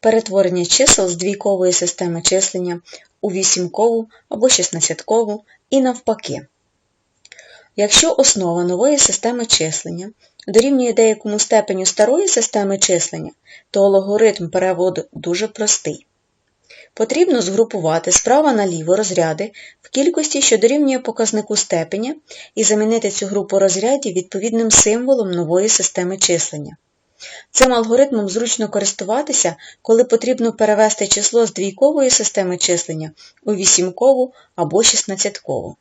перетворення чисел з двійкової системи числення у вісімкову або шістнадцяткову і навпаки. Якщо основа нової системи числення дорівнює деякому степеню старої системи числення, то алгоритм переводу дуже простий. Потрібно згрупувати справа наліво розряди в кількості, що дорівнює показнику степеня, і замінити цю групу розрядів відповідним символом нової системи числення. Цим алгоритмом зручно користуватися, коли потрібно перевести число з двійкової системи числення у вісімкову або шістнадцяткову.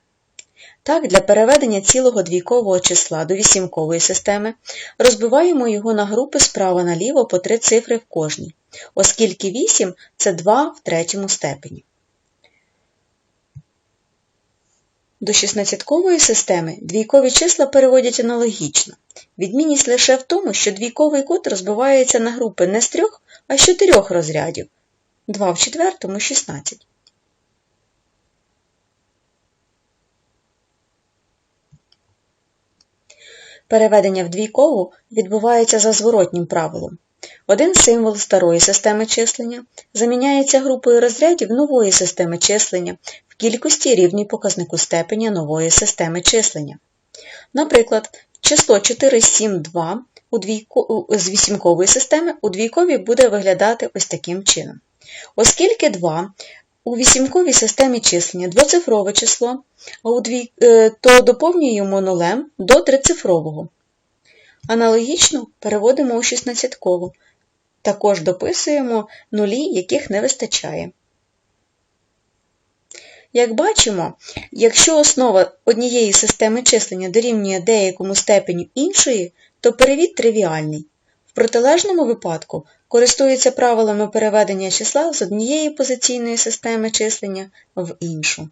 Так, для переведення цілого двійкового числа до вісімкової системи розбиваємо його на групи справа наліво по три цифри в кожній, оскільки 8 – це 2 в третьому степені. До шістнадцяткової системи двійкові числа переводять аналогічно. Відмінність лише в тому, що двійковий код розбивається на групи не з трьох, а з чотирьох розрядів. 2 в четвертому – 16. Переведення в двійкову відбувається за зворотнім правилом. Один символ старої системи числення заміняється групою розрядів нової системи числення кількості рівній показнику степеня нової системи числення. Наприклад, число 472 у двійко... з вісімкової системи у двійковій буде виглядати ось таким чином. Оскільки 2 у вісімковій системі числення двоцифрове число. Е, то доповнюємо нулем до трицифрового. Аналогічно переводимо у шістнадцяткову. Також дописуємо нулі, яких не вистачає. Як бачимо, якщо основа однієї системи числення дорівнює деякому степеню іншої, то перевід тривіальний. В протилежному випадку користується правилами переведення числа з однієї позиційної системи числення в іншу.